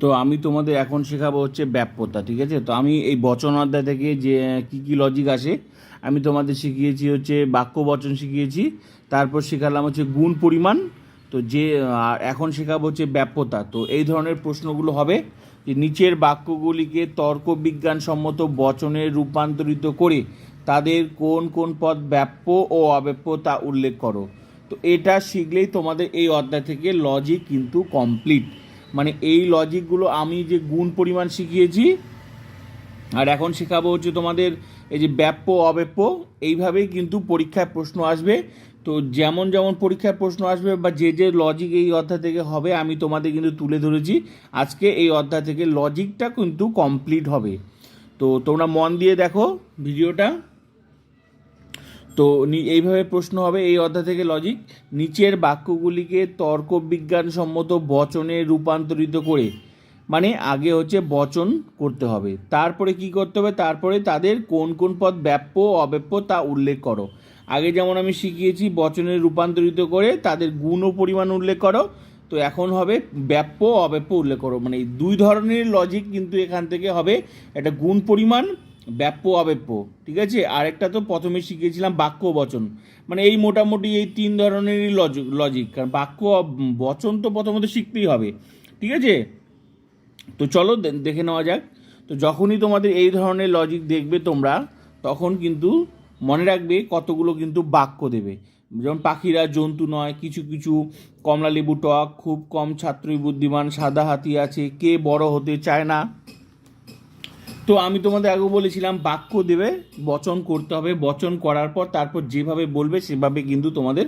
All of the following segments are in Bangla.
তো আমি তোমাদের এখন শেখাবো হচ্ছে ব্যাপ্যতা ঠিক আছে? তো আমি এই বচন অধ্যায় থেকে যে, কি কি লজিক আসে, আমি তোমাদের শিখিয়েছি হচ্ছে বাক্য বচন শিখিয়েছি, তারপর শেখালাম হচ্ছে গুণ পরিমাণ, তো যে এখন শেখাবো হচ্ছে ব্যাপ্যতা তো এই ধরনের প্রশ্নগুলো হবে যে নিচের বাক্যগুলিকে তর্ক বিজ্ঞানসম্মত বচনে রূপান্তরিত করে তাদের কোন কোন পদ ব্যাপ্য ও অব্যাপ্য তা উল্লেখ করো। তো এটা শিখলেই তোমাদের এই অধ্যায় থেকে লজিক কিন্তু কমপ্লিট মানে এই লজিকগুলো আমি যে গুণ পরিমাণ শিখিয়েছি, আর এখন শেখাবো হচ্ছে তোমাদের এই যে ব্যাপ্য, অব্যাপ্য, এইভাবেই কিন্তু পরীক্ষায় প্রশ্ন আসবে। তো যেমন যেমন পরীক্ষায় প্রশ্ন আসবে বা যে যে লজিক এই অধ্যায় থেকে হবে, আমি তোমাদের কিন্তু তুলে ধরেছি। আজকে এই অধ্যায় থেকে লজিকটা কিন্তু কমপ্লিট হবে। তো তোমরা মন দিয়ে দেখো ভিডিওটা। তো এইভাবে প্রশ্ন হবে এই অধ্যায় থেকে লজিক নিচের বাক্যগুলিকে তর্ক বিজ্ঞানসম্মত বচনে রূপান্তরিত করে মানে আগে হচ্ছে বচন করতে হবে। তারপরে কি করতে হবে? তারপরে তাদের কোন কোন পদ ব্যাপ্য, অব্যাপ্য তা উল্লেখ করো। আগে যেমন আমি শিখিয়েছি বচনে রূপান্তরিত করে তাদের গুণ ও পরিমাণ উল্লেখ করো, তো এখন হবে ব্যাপ্য, অব্যাপ্য উল্লেখ করো। মানে এই দুই ধরনের লজিক কিন্তু এখান থেকে হবে। একটা গুণ পরিমাণ ব্যাপ্য অব্যাপ্য ঠিক আছে? আরেকটা তো প্রথমে শিখিয়েছিলাম বাক্য বচন। মানে এই মোটামুটি এই তিন ধরনেরই লজিক লজিক কারণ বাক্য বচন তো প্রথমত শিখতেই হবে, ঠিক আছে? তো চলো দেখে নেওয়া যাক। তো যখনই তোমাদের এই ধরনের লজিক দেখবে তোমরা, তখন কিন্তু মনে রাখবে কতগুলো কিন্তু বাক্য দেবে। যেমন পাখিরা জন্তু নয়, কিছু কিছু কমলা লেবু টক, খুব কম ছাত্রই বুদ্ধিমান, সাদা হাতি আছে, কে বড় হতে চায় না তো আমি তোমাদের আগে বলেছিলাম, বাক্য দেবে, বচন করতে হবে। বচন করার পর তারপর যেভাবে বলবে সেভাবে কিন্তু তোমাদের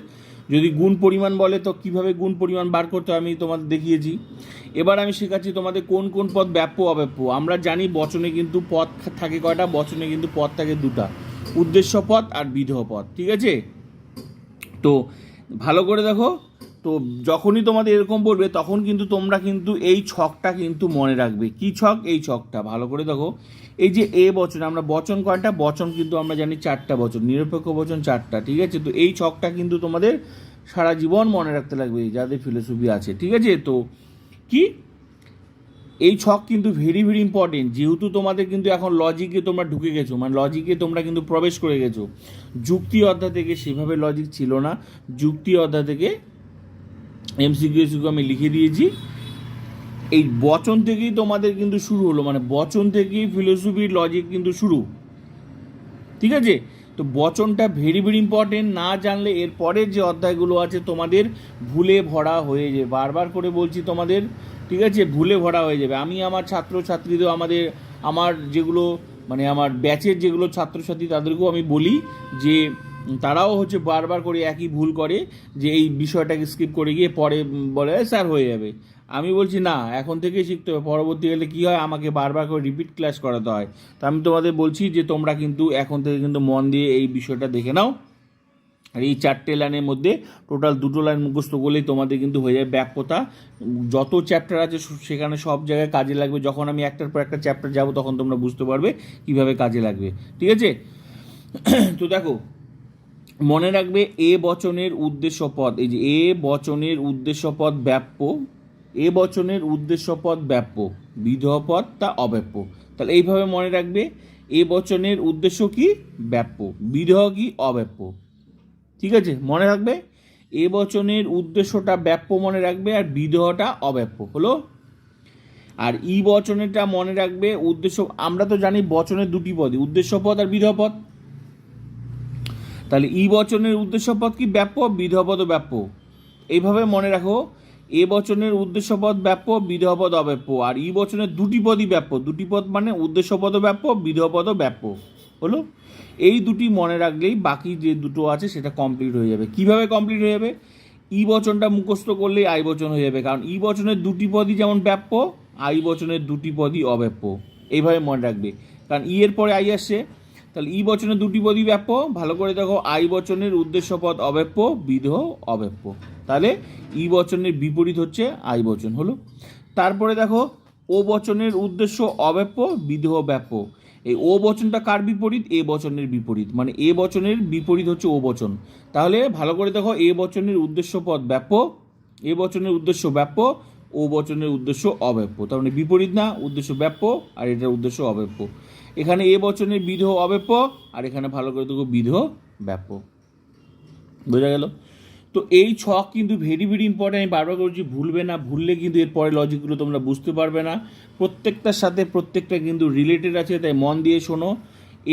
যদি গুণ পরিমাণ বলে, তো কীভাবে গুণ পরিমাণ বার করতে আমি তোমাদের দেখিয়েছি। এবার আমি শেখাচ্ছি তোমাদের কোন কোন পদ ব্যাপ্য, অব্যাপ্য। আমরা জানি বচনে কিন্তু পদ থাকে কয়টা? বচনে কিন্তু পদ থাকে দুটা। উদ্দেশ্য পদ আর বিধেয় পদ, ঠিক আছে? তো ভালো করে দেখো। তো যখনই তোমাদের এরকম বলবে তখন কিন্তু তোমরা কিন্তু এই ছকটা কিন্তু মনে রাখবে। কি ছক? এই ছকটা। ভালো করে দেখো। এই যে এ বচন, আমরা বচন কয়টা? বচন কিন্তু আমরা জানি চারটা বচন। নিরপেক্ষ বচন চারটা, ঠিক আছে? তো এই ছকটা কিন্তু তোমাদের সারা জীবন মনে রাখতে লাগবে, যাদের ফিলোসফি আছে, ঠিক আছে? তো কি? এই ছক কিন্তু ভেরি ভেরি ইম্পর্টেন্ট যেহেতু তোমাদের কিন্তু এখন লজিকে তোমরা ঢুকে গেছো মানে লজিকে তোমরা কিন্তু প্রবেশ করে গেছো। যুক্তি অধ্যায় থেকে সেভাবে লজিক ছিল না। যুক্তি অধ্যায় থেকে এমসিকিউ আমি লিখে দিয়েছি। এই বচন থেকেই তোমাদের কিন্তু শুরু হলো মানে বচন থেকেই ফিলোসফির লজিক কিন্তু শুরু। ঠিক আছে? তো বচনটা ভেরি ভেরি ইম্পর্টেন্ট না জানলে এর পরের যে অধ্যায়গুলো আছে তোমাদের ভুলে ভরা হয়ে যাবে। বারবার করে বলছি তোমাদের, ঠিক আছে? ভুলে ভরা হয়ে যাবে। আমি আমার ছাত্র ছাত্রীদের আমাদের, আমার যেগুলো মানে আমার ব্যাচের যেগুলো ছাত্রছাত্রী তাদেরকেও আমি বলি যে তারাও হচ্ছে বারবার করে একই ভুল করে যে এই বিষয়টাকে স্কিপ করে গিয়ে পরে বলে স্যার হয়ে যাবে। আমি বলছি, না, এখন থেকেই শিখতে হবে। পরবর্তীকালে কী হয়? আমাকে বারবার করে রিপিট ক্লাস করাতে হয়। তো আমি তোমাদের বলছি যে, তোমরা কিন্তু এখন থেকে কিন্তু মন দিয়ে এই বিষয়টা দেখে নাও। আর এই চারটে লাইনের মধ্যে টোটাল দুটো লাইন মুখস্থ করলেই তোমাদের কিন্তু হয়ে যাবে ব্যাপ্যতা। যত চ্যাপ্টার আছে সেখানে সব জায়গায় কাজে লাগবে। যখন আমি একটার পর একটা চ্যাপ্টার যাব, তখন তোমরা বুঝতে পারবে কীভাবে কাজে লাগবে। ঠিক আছে? তো দেখো মনে রাখবে এ বচনের উদ্দেশ্য পদ এই যে এ বচনের উদ্দেশ্য পদ ব্যাপ্য, এ বচনের উদ্দেশ্য পদ ব্যাপ্য বিধেয় পদ তা অব্যাপ্য। তাহলে এইভাবে মনে রাখবে এ বচনের উদ্দেশ্য কি? ব্যাপ্য বিধেয় কি? অব্যাপ্য। ঠিক আছে? মনে রাখবে এ বচনের উদ্দেশ্যটা ব্যাপ্য মনে রাখবে আর বিধেয়টা অব্যাপ্য। হলো? আর ই বচনেরটা মনে রাখবে উদ্দেশ্য, আমরা তো জানি বচনের দুটি পদই উদ্দেশ্য পদ আর বিধেয় পদ তাহলে ই বচনের উদ্দেশ্য পদ কি ব্যাপ্য বিধপদ ব্যাপ্য? এইভাবে মনে রাখো, এ বচনের উদ্দেশ্য পদ ব্যাপ্য বিধপদ অব্যাপ্য। আর ই বচনের দুটি পদই ব্যাপ্য। দুটি পদ মানে উদ্দেশ্য পদ ব্যাপ্য বিধপদ ব্যাপ্য। হলো? এই দুটি মনে রাখলেই বাকি যে দুটো আছে সেটা কমপ্লিট হয়ে যাবে। কীভাবে কমপ্লিট হয়ে যাবে? ই বচনটা মুখস্থ করলেই আই বচন হয়ে যাবে। কারণ ই বচনের দুটি পদই যেমন ব্যাপ্য, আই বচনের দুটি পদই অব্যাপ্য। এইভাবে মনে রাখবে। কারণ ই এর পরে আই আসছে। তাহলে ই বচনের দুটি পদই ব্যাপ্য। ভালো করে দেখো, আই বচনের উদ্দেশ্য পদ অব্যাপ্য, বিধ অব্যাপ্য। তাহলে ই বচনের বিপরীত হচ্ছে আই বচন, হলো? তারপরে দেখো, ও বচনের উদ্দেশ্য অব্যাপ্য, বিধ ব্যাপ্য। এই ও বচনটা কার বিপরীত? এ বচনের বিপরীত। মানে এ বচনের বিপরীত হচ্ছে ও বচন। তাহলে ভালো করে দেখো, এ বচনের উদ্দেশ্য পদ ব্যাপ্য, এ বচনের উদ্দেশ্য ব্যাপ্য, ও বচনের উদ্দেশ্য অব্যাপ্য। তার মানে বিপরীত না, উদ্দেশ্য ব্যাপ্য, আর এটার উদ্দেশ্য অব্যাপ্য। এখানে এ বচনের বিধ অব্যাপ্য, আর এখানে ভালো করে দেখো বিধ ব্যাপ্য। বোঝা গেল? তো এই ছক কিন্তু ভেরি ভেরি ইম্পর্টেন্ট আমি বারবার করছি ভুলবে না, ভুললে কিন্তু এর পরে লজিকগুলো তোমরা বুঝতে পারবে না। প্রত্যেকটার সাথে প্রত্যেকটা কিন্তু রিলেটেড আছে, তাই মন দিয়ে শোনো।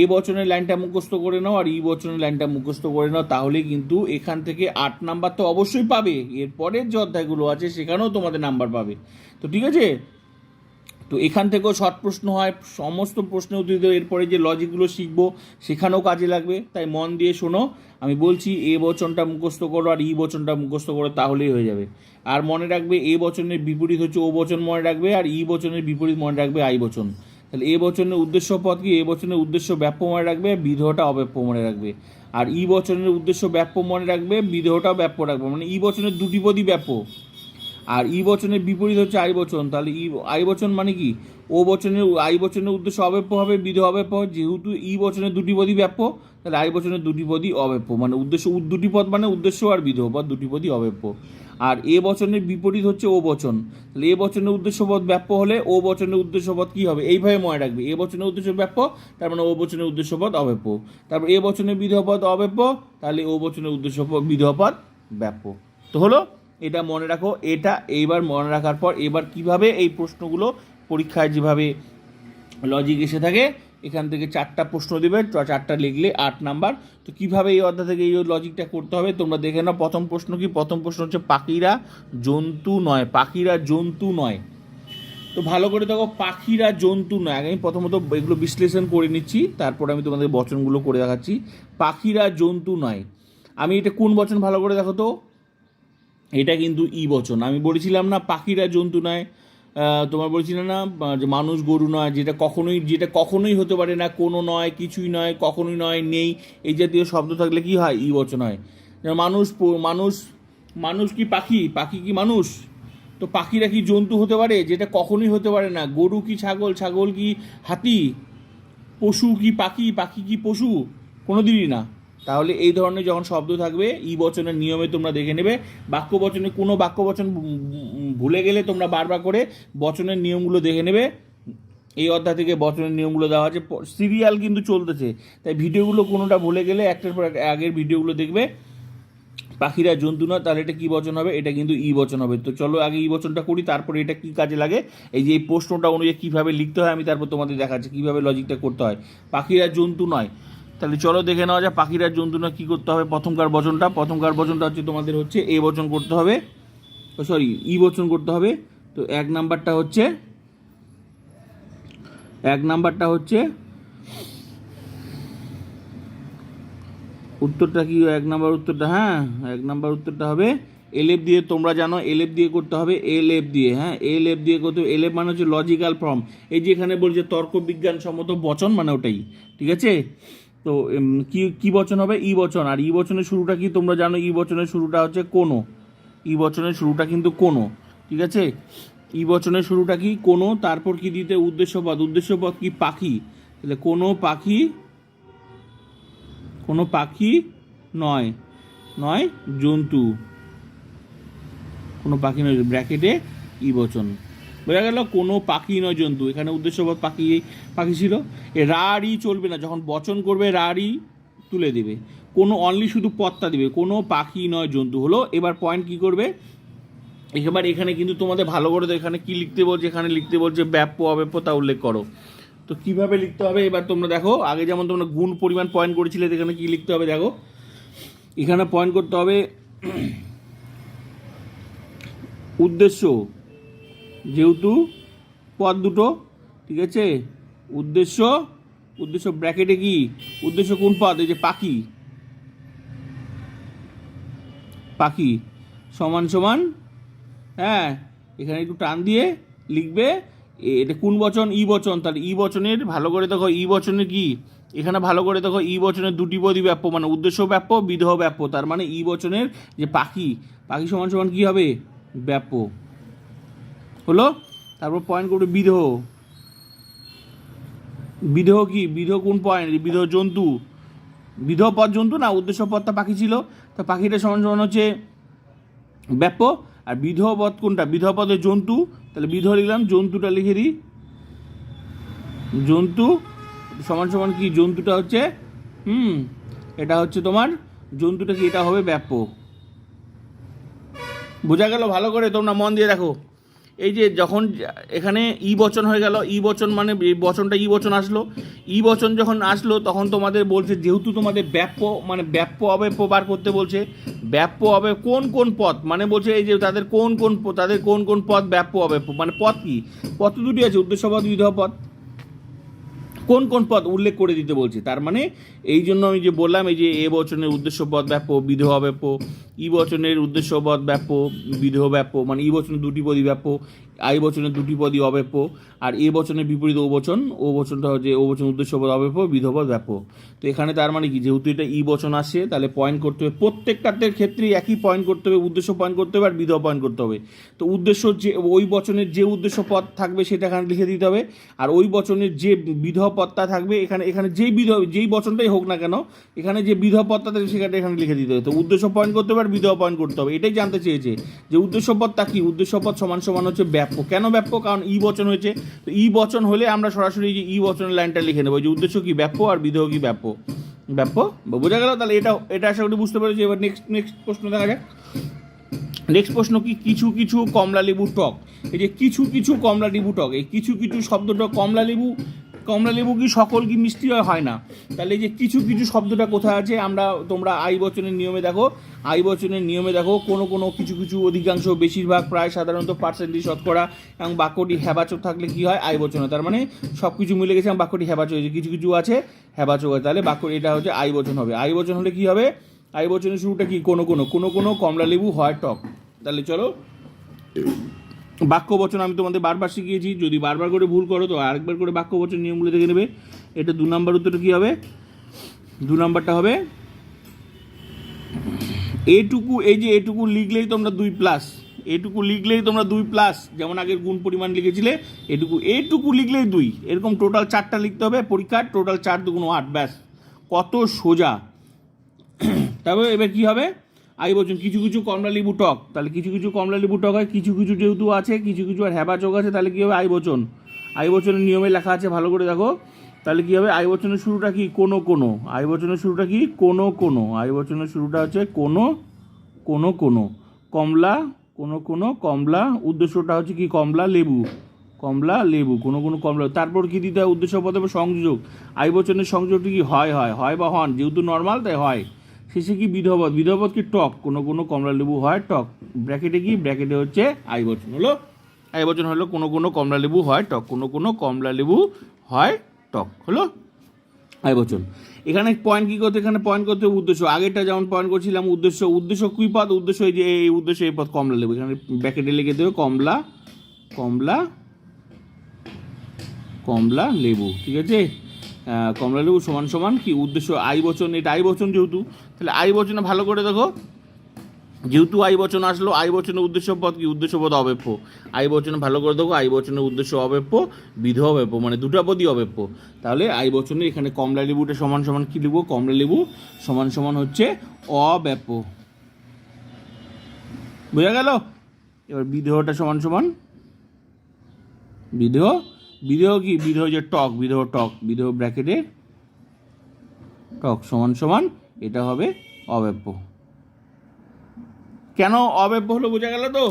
এ বচনের লাইনটা মুখস্থ করে নাও, আর ই বচনের লাইনটা মুখস্থ করে নাও, তাহলে কিন্তু এখান থেকে আট নাম্বার তো অবশ্যই পাবে। এরপরের যে অধ্যায়গুলো আছে, সেখানেও তোমাদের নাম্বার পাবে। তো ঠিক আছে? তো এখান থেকেও শর্ট প্রশ্ন হয়। সমস্ত প্রশ্নের উত্তর দিতে এরপরে যে লজিকগুলো শিখব, সেখানেও কাজে লাগবে। তাই মন দিয়ে শোনো। আমি বলছি, এ বচনটা মুখস্থ করো আর ই বচনটা মুখস্থ করো, তাহলেই হয়ে যাবে। আর মনে রাখবে, এ বচনের বিপরীত হচ্ছে ও বচন মনে রাখবে আর ই বচনের বিপরীত মনে রাখবে আই বচন। তাহলে এ বচনের উদ্দেশ্য পদ কি? এ বচনের উদ্দেশ্য ব্যাপ্য মনে রাখবে বিধটা অব্যাপ্য মনে রাখবে। আর ই বচনের উদ্দেশ্য ব্যাপ্য মনে রাখবে বিধটাও ব্যাপ্য রাখবে। মানে ই বচনের দুটি পদই ব্যাপ্য। আর ই বচনের বিপরীত হচ্ছে আই বচন। তাহলে ই আই বচন মানে কি? ও বচনের আই বচনের উদ্দেশ্য অব্যাপ্য হবে, বিধ অব্যাপ্য যেহেতু ই বচনের দুটি পদই ব্যাপ্য, তাহলে আই বচনের দুটি পদই অব্যাপ্য। মানে উদ্দেশ্য দুটি পদ মানে উদ্দেশ্য আর বিধ পদ দুটি পদই অব্যাপ্য। আর এ বচনের বিপরীত হচ্ছে ও বচন। তাহলে এ বচনের উদ্দেশ্য পদ ব্যাপ্য হলে ও বচনের উদ্দেশ্য পদ কি হবে? এইভাবে মনে রাখবে। এ বচনের উদ্দেশ্য ব্যাপ্য, তার মানে ও বচনের উদ্দেশ্য পদ অব্যাপ্য। তারপর এ বচনের বিধ পদ অব্যাপ্য, তাহলে ও বচনের উদ্দেশ্য বিধ পদ ব্যাপ্য। তো হলো এটা মনে রাখো, এটা এইবার মনে রাখার পর এবার কীভাবে এই প্রশ্নগুলো পরীক্ষায় যেভাবে লজিক এসে থাকে, এখান থেকে চারটা প্রশ্ন দেবে চারটা লিখলে আট নাম্বার। তো কীভাবে এই অধ্যায় থেকে এই লজিকটা করতে হবে, তোমরা দেখে নাও, প্রথম প্রশ্ন কি? প্রথম প্রশ্ন হচ্ছে পাখিরা জন্তু নয়, পাখিরা জন্তু নয়। তো ভালো করে দেখো, পাখিরা জন্তু নয়। আমি প্রথমত এগুলো বিশ্লেষণ করে নিচ্ছি, তারপর আমি তোমাদের বচনগুলো করে দেখাচ্ছি। পাখিরা জন্তু নয়। আমি এটা কোন বচন ভালো করে দেখো তো? এটা কিন্তু ই বচন। আমি বলেছিলাম না পাখিরা জন্তু নয় তোমার বলেছিলাম না যে মানুষ গরু নয়, যেটা কখনোই যেটা কখনোই হতে পারে না, কোনো নয়, কিছুই নয়, কখনোই নয়, নেই, এই জাতীয় শব্দ থাকলে কি হয়? ই বচন হয়। মানুষ মানুষ মানুষ কি পাখি? পাখি কি মানুষ? তো পাখিরা কি জন্তু হতে পারে? যেটা কখনোই হতে পারে না। গরু কি ছাগল? ছাগল কি হাতি? পশু কি পাখি? পাখি কি পশু? কোনো দিনই না। তাহলে এই ধরনের যখন শব্দ থাকবে, ই বচনের নিয়মে তোমরা দেখে নেবে। বাক্য বচনে কোনো বাক্য বচন ভুলে গেলে তোমরা বারবার করে বচনের নিয়মগুলো দেখে নেবে। এই অধ্যায় থেকে বচনের নিয়মগুলো দেওয়া আছে। সিরিয়াল কিন্তু চলতেছে। তাই ভিডিওগুলো কোনোটা ভুলে গেলে একটার পর আগের ভিডিওগুলো দেখবে। পাখিরা জন্তু নয়, তাহলে এটা কী বচন হবে? এটা কিন্তু ই বচন হবে। তো চলো আগে ই বচনটা করি, তারপরে এটা কি কাজে লাগে? এই যে এই প্রশ্নটা অনুযায়ী কীভাবে লিখতে হয় আমি তারপর তোমাদের দেখাচ্ছি, কীভাবে লজিকটা করতে হয়। পাখিরা জন্তু নয় তাহলে চলো দেখে নেওয়া যায় পাখিরা জন্তু নয় কী করতে হবে প্রথমকার বচনটা। প্রথমকার বচনটা হচ্ছে তোমাদের হচ্ছে এ বচন করতে হবে। সরি ই বচন করতে হবে। তো এক নাম্বারটা হচ্ছে, এক নাম্বারটা হচ্ছে, উত্তরটা কি? এক নাম্বার উত্তরটা হ্যাঁ এক নাম্বার উত্তরটা হবে এলএফ দিয়ে তোমরা জানো এলএফ দিয়ে করতে হবে এলএফ দিয়ে হ্যাঁ এলএফ দিয়ে করতে হবে এলএফ মানে হচ্ছে লজিক্যাল ফর্ম এই যে এখানে বলছে তর্ক বিজ্ঞান সম্মত বচন মানে ওটাই, ঠিক আছে? তো কি কি বচন হবে? ই বচন। আর ই বচনের শুরুটা কি? তোমরা জানো ই বচনের শুরুটা হচ্ছে কোনো ই বচনের শুরুটা কিন্তু কোনো ঠিক আছে? ই বচনের শুরুটা কি? কোনো তারপর কি দিতে? উদ্দেশ্যপদ উদ্দেশ্যপদ কি? পাখি। তাহলে কোনো পাখি কোনো পাখি নয় নয় জন্তু। কোনো পাখি নয়, ব্র্যাকেটে ই বচন। বোঝা গেল কোনো পাখি নয় জন্তু। এখানে উদ্দেশ্যপদ পাখি পাখি ছিল। এ রাড়ি চলবে না। যখন বচন করবে, রাড়ি তুলে দেবে। কোনো অনলি শুধু পত্তা দিবে। কোনো পাখি নয়, জন্তু হলো। এবার পয়েন্ট কি করবে? এবার এখানে কিন্তু তোমাদের ভালো করে তো এখানে কী লিখতে বলছে? এখানে লিখতে বলছে ব্যাপ্য, অব্যাপ্য, তা উল্লেখ করো। তো কীভাবে লিখতে হবে? এবার তোমরা দেখো, আগে যেমন তোমরা গুণ পরিমাণ পয়েন্ট করেছিলে এখানে কি লিখতে হবে দেখো? এখানে পয়েন্ট করতে হবে উদ্দেশ্য। যেহেতু পদ দুটো, ঠিক আছে? উদ্দেশ্য উদ্দেশ্য ব্র্যাকেটে কি? উদ্দেশ্য কোন পদ? এই যে পাখি। পাখি। সমান সমান হ্যাঁ এখানে একটু টান দিয়ে লিখবে এটা কোন বচন? ই বচন। তাহলে ই বচনের ভালো করে দেখো, ই বচনের কি? এখানে ভালো করে দেখো, ই বচনের দুটি পদই ব্যাপ্য মানে উদ্দেশ্য ব্যাপ্য বিধহ ব্যাপ্য। তার মানে ই বচনের যে পাখি পাখি সমান সমান কি হবে? ব্যাপ্য। হলো, তারপর পয়েন্ট করবে বিধহ বিধহ কি? বিধহ কোন পয়েন্ট বিধহ জন্তু। বিধ পদ জন্তু না, উদ্দেশ্য পদটা পাখি ছিল। তা পাখিটা সমান সমান হচ্ছে ব্যাপ আর বিধহ পদ কোনটা? বিধহ পদের জন্তু। তাহলে বিধহ লিখলাম, জন্তুটা লিখে দিই। জন্তু সমান সমান কি? জন্তুটা হচ্ছে, হুম, এটা হচ্ছে তোমার, জন্তুটা কি? এটা হবে ব্যাপ্য। বোঝা গেল ভালো করে? তোমরা মন দিয়ে দেখো। এই যে যখন এখানে ই বচন হয়ে গেল, ই বচন মানে এই বচনটা ই বচন আসলো। ই বচন যখন আসলো, তখন তোমাদের বলছে, যেহেতু তোমাদের ব্যাপ্য মানে ব্যাপ্য অব্যাপ্য বার করতে বলছে, ব্যাপ্য হবে কোন কোন পথ? মানে বলছে এই যে তাদের কোন কোন, তাদের কোন কোন পথ ব্যাপ্য অব্যাপ্য মানে পথ কি? পথ দুটি আছে উদ্দেশ্য পদ বিধ পদ কোন কোন পদ উল্লেখ করে দিতে বলছি? তার মানে এই জন্য আমি যে বললাম, এই যে এ বচনের উদ্দেশ্য পদ ব্যাপ বিধহ ব্যাপ ই বচনের উদ্দেশ্য পদ ব্যাপ বিধহ ব্যাপ মানে ই বচনের দুটি পদই ব্যাপ্য আই বচনের দুটি পদই অব্যাপ্য, আর এ বচনের বিপরীত ও বচন, ও বচনটা হচ্ছে ও বচন উদ্দেশ্য পদ অব্যাপ্য বিধহ পদ ব্যাপ্য। তো এখানে তার মানে কি? যেহেতু এটা ই বচন আসে, তাহলে পয়েন্ট করতে হবে। প্রত্যেকটাতে ক্ষেত্রেই একই পয়েন্ট করতে হবে, উদ্দেশ্য পয়েন্ট করতে হবে, আর বিধহ পয়েন্ট করতে হবে। তো উদ্দেশ্য যে, ওই বচনের যে উদ্দেশ্য পদ থাকবে, সেটা এখানে লিখে দিতে হবে। আর ওই বচনের যে বিধহ পদটা থাকবে, এখানে এখানে যেই বিধ যেই বচনটাই হোক না কেন, এখানে যে বিধহ পদটা থাকবে সেটা এখানে লিখে দিতে হবে। তো উদ্দেশ্য পয়েন্ট করতে হবে, আর বিধহ পয়েন্ট করতে হবে। এটাই জানতে চেয়েছে যে উদ্দেশ্য পদটা কি? উদ্দেশ্য পদ সমান সমান হচ্ছে ব্যাপ্য কেন ব্যাপক? কারণ ই বচন হয়েছে। তো ই বচন হলে আমরা সরাসরি যে ই বচনের লাইনটা লিখে নেব যে উদ্দেশ্য কি ব্যাপ্য আর বিধেয় কি ব্যাপ্য ব্যাপ্য বোঝা গেল? তাহলে এটা এটা আশা করি বুঝতে পেরেছি। এবার নেক্সট নেক্সট প্রশ্ন দেখা যাক। নেক্সট প্রশ্ন কি? কিছু কিছু কমলা লেবু টক। এই যে কিছু কিছু কমলা লেবু টক। এই কিছু কিছু শব্দটা কমলা লেবু কমলা লেবু কি সকল কি মিষ্টি হয়? না। তাহলে যে কিছু কিছু শব্দটা কোথায় আছে, আমরা তোমরা আই বচনের নিয়মে দেখো। আই বচনের নিয়মে দেখো, কোনো কোনো কিছু কিছু অধিকাংশ বেশিরভাগ প্রায় সাধারণত পার্সেন্টেজ শতকরা এবং বাক্যটি হেবাচক থাকলে কি হয়? আই বচনে তার মানে সব কিছু মিলে গেছে এবং বাক্যটি হেবাচক হয়েছে। কিছু কিছু আছে, হেবাচক আছে তাহলে বাক্য এটা হচ্ছে আই বচন হবে। আই বচন হলে কি হবে? আই বচনের শুরুটা কি? কোনো কোনো। কোনো কোনো কমলা লেবু হয় টক। তাহলে চলো। বাক্য বচন আমি তোমাদের বারবার শিখিয়েছি। যদি বারবার করে ভুল করো তো আরেকবার করে বাক্য বচন নিয়মগুলো দেখে নেবে। এটা দু নম্বর উত্তরটা কী হবে? দু নম্বরটা হবে, এটুকু, এই যে এটুকু লিখলেই তোমরা দুই প্লাস এটুকু লিখলেই তোমরা দুই প্লাস যেমন আগের গুণ পরিমাণ লিখেছিলে, এটুকু এটুকু লিখলেই দুই। এরকম টোটাল চারটা লিখতে হবে পরীক্ষার টোটাল চার দুগুণ আট, ব্যাস। কত সোজা। তারপরে এবার কি হবে? আই বলছেন, কিছু কিছু কমলা লেবু টক। তাহলে কিছু কিছু কমলা লেবু টক হয়, কিছু কিছু যেহেতু আছে, কিছু কিছু আর হ্যাবা চোখ আছে, তাহলে কী হবে? আই বচন। আই বচনের নিয়মে লেখা আছে, ভালো করে দেখো। তাহলে কী হবে? আই বচনের শুরুটা কি? কোনো কোনো। আই বচনের শুরুটা কি? কোনো কোনো। আই বচনের শুরুটা হচ্ছে কোনো কোনো কোনো। কমলা, কোনো কোনো। কমলা উদ্দেশ্যটা হচ্ছে কি? কমলা লেবু। কমলা লেবু, কোনো কোনো কমলা। তারপর কি দিতে হয়? উদ্দেশ্য পদে সংযোগ। আই বচনের সংযোগটি কি? হয় হয়। হয় বা হন। যেহেতু নর্মাল তাই হয়। শেষে কি বিধবত বিধবত কি টক? কোনো কোনো কমলা লেবু হয় টক। ব্র্যাকেটে কি? ব্র্যাকেটে হচ্ছে আই বচন হলো। আই বচন হলো কোনো কোনো কমলা লেবু হয় টক। কোনো কোনো কমলা লেবু হয় টক। হলো আই বচন এখানে পয়েন্ট কি করতে? এখানে পয়েন্ট করতে উদ্দেশ্য। আগেরটা যেমন পয়েন্ট করছিলাম, উদ্দেশ্য উদ্দেশ্য কুই পদ? উদ্দেশ্য এই যে এই, উদ্দেশ্য এই পদ কমলা লেবু এখানে ব্র্যাকেটে লিখে দেবে কমলা কমলা কমলা লেবু ঠিক আছে? আহ, কমলা লেবু সমান সমান কি উদ্দেশ্য আই বচন? এটা আই বচন যেহেতু তাহলে আই বচনে ভালো করে দেখো। যেহেতু আই বচন আসলো আই বচনের উদ্দেশ্য পদ কি? উদ্দেশ্য পদ অবেপ্য। আই বচনে ভালো করে দেখো আই বচনের উদ্দেশ্য অবেপ্য বিধ অবেপ্য মানে দুটা পদই অবেপ্য। তাহলে আই বচনে এখানে কমলা লেবুটা সমান সমান কি লিখব? কমলা লেবু সমান সমান হচ্ছে অব্যাপ্য। বোঝা গেল? এবার বিদেহটা সমান সমান। বিদেহ বিদেহ কি? বিদেহ যে টক, বিদেহ টক, বিদেহ ব্র্যাকেটে টক সমান সমান, এটা হবে অব্যাপ্য কেন অব্যাপ্য হলো বোঝা গেল তো?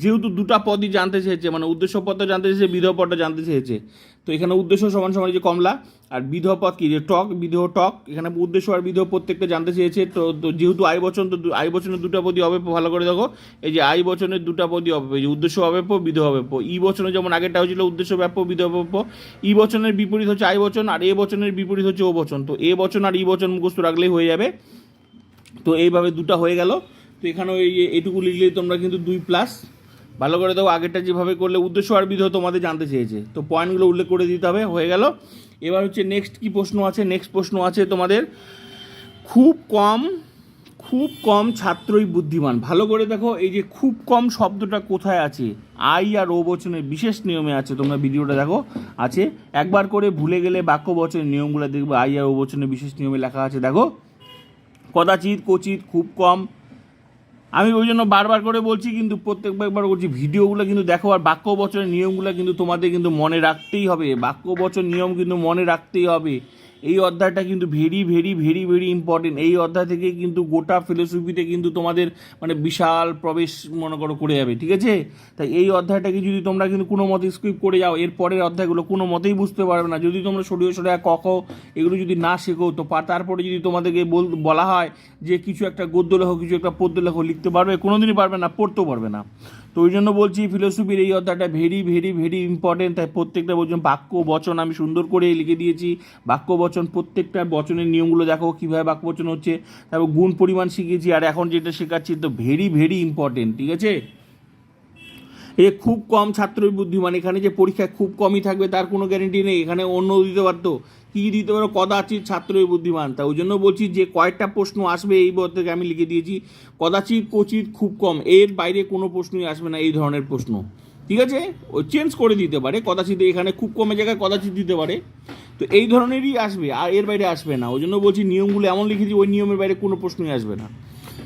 যেহেতু দুটা পদই জানতে চেয়েছে মানে উদ্দেশ্য পদটা জানতে চেয়েছে, বিদেহ পদটা জানতে চেয়েছে। তো এখানে উদ্দেশ্য সমান সমান যে কমলা আর বিধহ পদ কি? যে টক বিধহ টক, এখানে উদ্দেশ্য আর বিধহ প্রত্যেকটা জানতে চেয়েছে। তো যেহেতু আই বচন, তো আই বচনের দুটা পদই অব্যাপ্য ভালো করে দেখো। এই যে আই বচনের দুটা অব্যাপ্য এই যে উদ্দেশ্য অব্যাপ্য বিধহ অব্যাপ্য ই বচনে যেমন আগেরটা হয়েছিল উদ্দেশ্য ব্যাপ্য বিধহ অব্যাপ্য ই বচনের বিপরীত হচ্ছে আই বচন আর এ বচনের বিপরীত হচ্ছে ও বচন। তো এ বচন আর ই বচন মুখস্থ রাখলেই হয়ে যাবে। তো এইভাবে দুটো হয়ে গেল। তো এখানে ওই যে এটুকু লিখলেই তোমরা কিন্তু দুই প্লাস ভালো করে দেখো, আগেরটা যেভাবে করলে উদ্দেশ্য আর বিধ তোমাদের জানতে চেয়েছে। তো পয়েন্টগুলো উল্লেখ করে দিতে হবে, হয়ে গেল। এবার হচ্ছে নেক্সট কি প্রশ্ন আছে? নেক্সট প্রশ্ন আছে তোমাদের, খুব কম খুব কম ছাত্রই বুদ্ধিমান। ভালো করে দেখো, এই যে খুব কম শব্দটা কোথায় আছে? আই আর ও বচনের বিশেষ নিয়মে আছে, তোমরা ভিডিওটা দেখো, আছে। একবার করে ভুলে গেলে বাক্য বচনের নিয়মগুলো দেখবে, আই আর ও বচনের বিশেষ নিয়মে লেখা আছে, দেখো। কদাচিৎ কচিত খুব কম আমি ওই জন্য বারবার করে বলছি, কিন্তু প্রত্যেকবার বলছি, ভিডিওগুলো কিন্তু দেখো, আর বাক্য বচনের নিয়মগুলো কিন্তু তোমাদের কিন্তু মনে রাখতেই হবে। বাক্য বচন নিয়ম কিন্তু মনে রাখতেই হবে। এই অধ্যায়টা কিন্তু very very very very important এই অধ্যায় থেকে কিন্তু গোটা ফিলোসফিতে কিন্তু তোমাদের মানে বিশাল প্রবেশ মনে করো করে যাবে, ঠিক আছে? তাই এই অধ্যায়টাকে যদি তোমরা কিন্তু কোনো মতে স্কিপ করে যাও, এর পরের অধ্যায়গুলো কোনো মতেই বুঝতে পারবে না। যদি তোমরা সরিয়ে সরিয়ে ক খ এগুলো যদি না শেখো, তো তারপরে যদি তোমাদেরকে বল বলা হয় যে কিছু একটা গদ্য লেখো, কিছু একটা পদ্য লেখো, লিখতে পারবে, কোনোদিনই পারবে না, পড়তেও পারবে না। তো ওই জন্য বলছি ফিলোসফির এই অধ্যায়টা ভেরি ভেরি ভেরি ইম্পর্টেন্ট তাই প্রত্যেকটা বলছেন বাক্য বচন আমি সুন্দর করে লিখে দিয়েছি। বাক্য বচন, প্রত্যেকটা বচনের নিয়মগুলো দেখো, কীভাবে বাক্য বচন হচ্ছে। তারপর গুণ পরিমাণ শিখেছি, আর এখন যেটা শেখাচ্ছি তো ভেরি ভেরি ইম্পর্টেন্ট ঠিক আছে? এ খুব কম ছাত্রই বুদ্ধিমান। এখানে যে পরীক্ষায় খুব কমই থাকবে, তার কোনো গ্যারেন্টি নেই। এখানে অন্য দিতে পারতো। কী দিতে পারো? কদাচিৎ ছাত্রই বুদ্ধিমান। তা ওই জন্য বলছি যে কয়েকটা প্রশ্ন আসবে, এই বই থেকে আমি লিখে দিয়েছি। কদাচিৎ কচিত খুব কম। এর বাইরে কোনো প্রশ্নই আসবে না, এই ধরনের প্রশ্ন। ঠিক আছে? ও চেঞ্জ করে দিতে পারে। কদাচিৎ এখানে খুব কমে জায়গায় কদাচিৎ দিতে পারে। তো এই ধরনেরই আসবে, আর এর বাইরে আসবে না। ওই জন্য বলছি নিয়মগুলো এমন লিখেছি, ওই নিয়মের বাইরে কোনো প্রশ্নই আসবে না।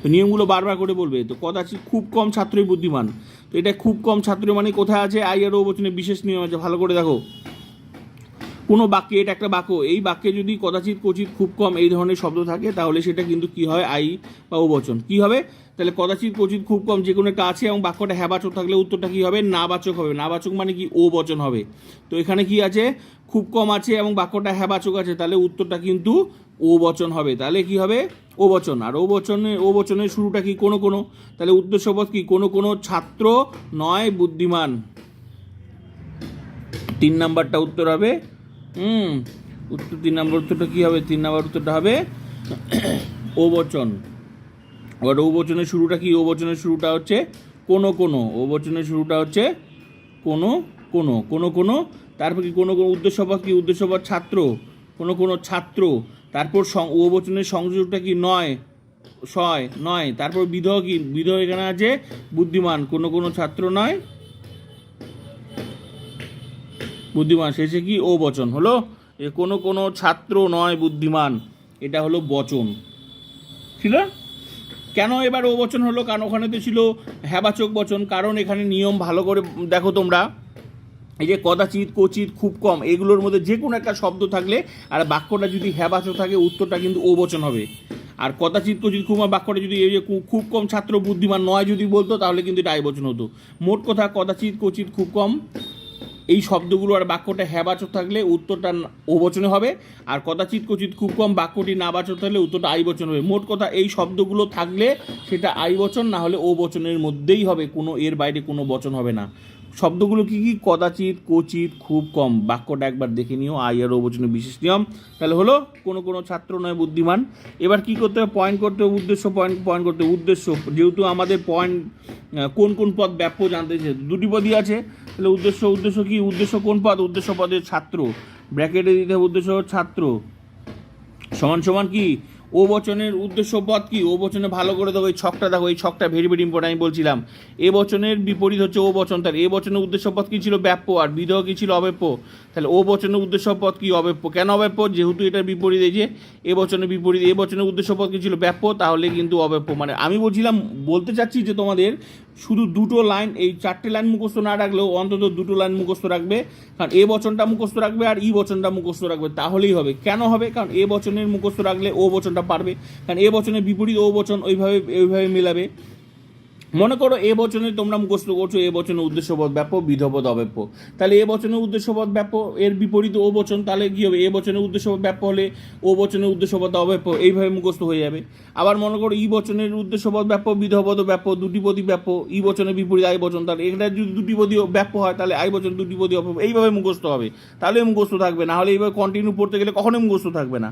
তো নিয়মগুলো বারবার করে বলবে। তো কদাচিৎ খুব কম ছাত্রই বুদ্ধিমান। তো এটা খুব কম ছাত্র মানে কোথায় আছে আইআরও আর বচনে বিশেষ নিয়ম আছে, ভালো করে দেখো। কোনো বাক্যে, এটা একটা বাক্য। এই বাক্যে যদি কদাচিৎ কচিত খুব কম এই ধরনের শব্দ থাকে, তাহলে সেটা কিন্তু কি হয়? আই বা বচন কি হবে? তাহলে কদাচিৎ কচিত খুব কম যে কোনো একটা আছে এবং বাক্যটা হ্যাবাচক থাকলে উত্তরটা কি হবে? নাবাচক হবে। নাবাচক মানে কি? ও বচন হবে। তো এখানে কি আছে? খুব কম আছে এবং বাক্যটা হ্যাবাচক আছে, তাহলে উত্তরটা কিন্তু ও বচন হবে। তাহলে কি হবে? ও বচন আর ও বচনে ও বচনের শুরুটা কি? কোনো কোনো। তাহলে উদ্দেশ্যপদ কি? কোনো কোনো ছাত্র নয়, বুদ্ধিমান। তিন নাম্বারটা উত্তর হবে হুম, উত্তর তিন নম্বর উত্তরটা কী হবে? তিন নম্বর উত্তরটা হবে ও বচন এবার ও বচনের শুরুটা কি? ও বচনের শুরুটা হচ্ছে কোনো কোনো। ও বচনের শুরুটা হচ্ছে কোনো কোনো। কোনো কোনো, তারপর কি কোনো কোনো উদ্দেশ্য উদ্দেশ্যপদ কি? উদ্দেশ্যপদ ছাত্র। কোনো কোনো ছাত্র। তারপর ও বচনের সংযোগটা কি? নয়। ছয়। নয়। তারপর বিধহ কি? বিধহ এখানে আছে বুদ্ধিমান। কোনো কোনো ছাত্র নয়। বুদ্ধিমান শেষে কি ও বচন হলো এ কোনো কোনো ছাত্র নয় বুদ্ধিমান, এটা হলো বচন। ছিল? কেন এবার ও বচন হলো? কারণ ওখানে তো ছিল হ্যাবাচক বচন, কারণ এখানে নিয়ম ভালো করে দেখো তোমরা, এই যে কদাচিৎ কচিত খুব কম, এগুলোর মধ্যে যে কোনো একটা শব্দ থাকলে আর বাক্যটা যদি হ্যাবাচক থাকে, উত্তরটা কিন্তু ও বচন হবে। আর কদাচিৎ কচিত খুব বাক্যটা যদি এই যে খুব কম ছাত্র বুদ্ধিমান নয় যদি বলতো, তাহলে কিন্তু এটা আয় বচন হতো। মোট কথা, কদাচিৎ কচিত খুব কম এই শব্দগুলো আর বাক্যটা হ্যাবাচক থাকলে উত্তরটা না- ও বচনে হবে, আর কথাচিত কচিত খুব কম বাক্যটি না বাচক থাকলে উত্তরটা আই বচন হবে। মোট কথা এই শব্দগুলো থাকলে সেটা আই বচন, না হলে ও বচনের মধ্যেই হবে, কোনো এর বাইরে কোনো বচন হবে না। শব্দগুলো কি কি? কদাচিৎ কচিত খুব কম। বাক্যটা একবার দেখে নিও। আই আর ও বচনের বিশেষ নিয়ম। তাহলে হলো, কোনো কোনো ছাত্র নয় বুদ্ধিমান। এবার কি করতে হবে? পয়েন্ট করতে হবে, উদ্দেশ্য পয়েন্ট পয়েন্ট করতে উদ্দেশ্য, যেহেতু আমাদের পয়েন্ট কোন কোন পদ ব্যাপ্য জানতে চাই দুটি পদই আছে। তাহলে উদ্দেশ্য উদ্দেশ্য কি? উদ্দেশ্য কোন পদ? উদ্দেশ্য পদের ছাত্র। ব্র্যাকেটে দিতে হবে উদ্দেশ্য ছাত্র। সমান সমান কি? ও বচনের উদ্দেশ্য পদ কি? ও বচনে ভালো করে দেখো এই ছকটা দেখো, এই ছকটা ভেরি ভেরি ইম্পর্টেন্ট আমি বলছিলাম। এ বচনের বিপরীত হচ্ছে ও বচন তার এ বচনের উদ্দেশ্য পদ কি ছিল? ব্যাপ্য, আর বিধহ কি ছিল? অব্যাপ্য। তাহলে ও বচনের উদ্দেশ্য পদ কি? অব্যাপ্য। কেন অব্যাপ্য? যেহেতু এটার বিপরীত, এই যে এ বচনের বিপরীত, এ বচনের উদ্দেশ্য পদ কি ছিল? ব্যাপ্য, তাহলে কিন্তু অব্যাপ্য। মানে আমি বলছিলাম, বলতে চাচ্ছি যে তোমাদের শুধু দুটো লাইন এই চারটে লাইন মুখস্থ না রাখলেও অন্তত দুটো লাইন মুখস্থ রাখবে। কারণ এ বচনটা মুখস্থ রাখবে আর ই বচনটা মুখস্থ রাখবে, তাহলেই হবে। কেন হবে? কারণ এ বচনের মুখস্থ রাখলে ও বচনটা পারবে। কারণ এ বচনের বিপরীত, ও বচন ওইভাবে ওইভাবে মেলাবে। মনে করো এ বচনে তোমরা মুখস্থ করছ, এ বচনের উদ্দেশ্যপদ ব্যাপক, বিধপদ, অব্যাপ্য। তাহলে এ বচনের উদ্দেশ্যপদ ব্যাপক এর বিপরীত, ও বচন, তাহলে কী হবে? এ বচনের উদ্দেশ্যপদ ব্যাপ্য হলে ও বচনের উদ্দেশ্যপদ, অব্যাপ্য, এইভাবে মুখস্থ হয়ে যাবে। আবার মনে করো ই বচনের উদ্দেশ্যপদ ব্যাপ্য, বিধপদ ব্যাপ্য, দুটি পদই ব্যাপ্য, ই বচনের বিপরীত, আই বচন, তাহলে এটা যদি দুটি পদী ব্যাপ্য হয়, তাহলে আই বচন, দুটি পদী অব্যাপ্য, এইভাবে মুখস্থ হবে। তাহলে মুখস্থ থাকবে, না হলে এইভাবে কন্টিনিউ পড়তে গেলে কখনোই মুখস্থ থাকবে না।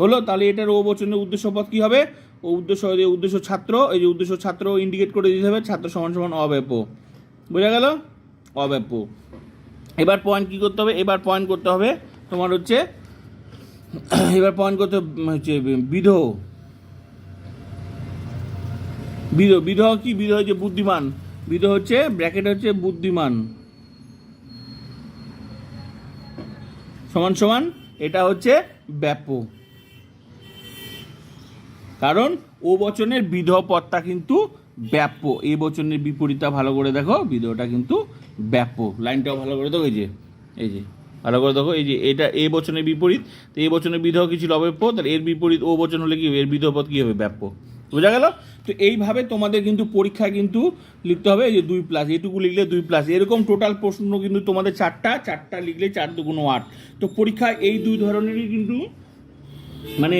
হলো, তাহলে এটার ও বচনের উদ্দেশ্যপদ কি হবে? ও উদ্দেশ্য যে উদ্দেশ্য ছাত্র, এই যে উদ্দেশ্য ছাত্র ইন্ডিকেট করে দিতে হবে, ছাত্র সমান সমান অব্যাপ্য। বোঝা গেল? অব্যাপ্য। এবার পয়েন্ট কি করতে হবে? এবার পয়েন্ট করতে হবে তোমার হচ্ছে, এবার পয়েন্ট করতে হচ্ছে বিধ বিধ বিধ কি? বিধ হচ্ছে বুদ্ধিমান। বিধ হচ্ছে ব্র্যাকেট হচ্ছে বুদ্ধিমান। সমান সমান, এটা হচ্ছে ব্যাপক কারণ ও বচনের বিধ পদটা কিন্তু ব্যাপ্য। এই বচনের বিপরীতটা ভালো করে দেখো ভিডিওটা কিন্তু ব্যাপ্য। লাইনটাও ভালো করে দেখো, এই যে এই যে, ভালো করে দেখো, এই যে, এটা এ বচনের বিপরীত, তো এ বচনের বিধেয় কি ছিল অব্যপ্য তাহলে এর বিপরীত ও বচন হলে কি এর বিধেয় পদ কি হবে? ব্যাপ্য। বোঝা গেল? তো এইভাবে তোমাদের কিন্তু পরীক্ষায় কিন্তু লিখতে হবে, এই যে দুই প্লাস এটুকু লিখলে দুই প্লাস এরকম টোটাল প্রশ্ন কিন্তু তোমাদের চারটা চারটা লিখলে চার দুগুণ আট। তো পরীক্ষায় এই দুই ধরনেরই কিন্তু মানে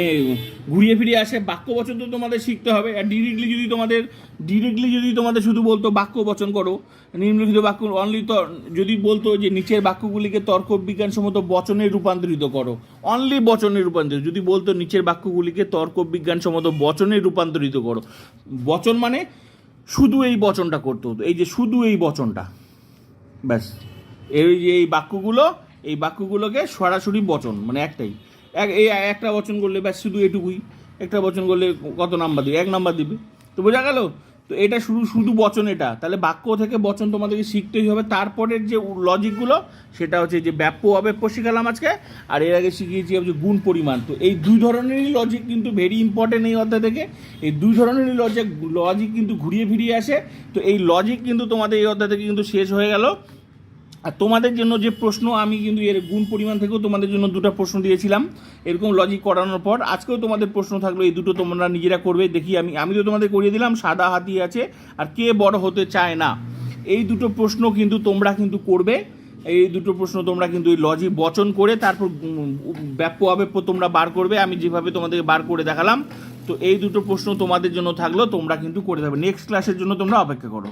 ঘুরিয়ে ফিরিয়ে আসে। বাক্য বচন তো তোমাদের শিখতে হবে। আর ডিরেক্টলি যদি তোমাদের ডিরেক্টলি যদি তোমাদের শুধু বলতো, বাক্য বচন করো, নিম্নলিখিত বাক্য অনলি যদি বলতো যে নিচের বাক্যগুলিকে তর্ক বিজ্ঞানসম্মত বচনে রূপান্তরিত করো। অনলি বচনে রূপান্তরিত। যদি বলতো নিচের বাক্যগুলিকে তর্ক বিজ্ঞানসম্মত বচনে রূপান্তরিত করো। বচন মানে শুধু এই বচনটা করতে হতো। এই যে শুধু এই বচনটা। ব্যাস। এই যে এই বাক্যগুলো, এই বাক্যগুলোকে সরাসরি বচন মানে একটাই। এক এই একটা বচন করলে ব্যাস শুধু এটুকুই। একটা বচন করলে কত নাম্বার দিবে? এক নাম্বার দিবে। তো বোঝা গেল? তো এটা শুধু শুধু বচন এটা। তাহলে বাক্য থেকে বচন তোমাদেরকে শিখতেই হবে। তারপরের যে লজিকগুলো সেটা হচ্ছে যে ব্যাপ্য অব্যাপ্য শিখালাম আজকে। আর এর আগে শিখিয়েছি হচ্ছে গুণ পরিমাণ। তো এই দুই ধরনেরই লজিক কিন্তু ভেরি ইম্পর্টেন্ট এই অধ্যায় থেকে। এই দুই ধরনেরই লজিক লজিক কিন্তু ঘুরিয়ে ফিরিয়ে আসে। তো এই লজিক কিন্তু তোমাদের এই অধ্যায় থেকে কিন্তু শেষ হয়ে গেল। আর তোমাদের জন্য যে প্রশ্ন, আমি কিন্তু এর গুণ পরিমাণ থেকেও তোমাদের জন্য দুটো প্রশ্ন দিয়েছিলাম। এরকম লজিক করানোর পর আজকেও তোমাদের প্রশ্ন থাকল, এই দুটো তোমরা নিজেরা করবে, দেখি আমি আমি তো তোমাদের করিয়ে দিলাম, সাদা হাতি আছে, আর কে বড় হতে চায় না? এই দুটো প্রশ্ন কিন্তু তোমরা কিন্তু করবে, এই দুটো প্রশ্ন তোমরা কিন্তু এই লজিক বচন করে তারপর অব্যাপ্য তোমরা বার করবে, আমি যেভাবে তোমাদেরকে বার করে দেখালাম, তো এই দুটো প্রশ্ন তোমাদের জন্য থাকল, তোমরা কিন্তু করে দেবে। নেক্সট ক্লাসের জন্য তোমরা অপেক্ষা করো।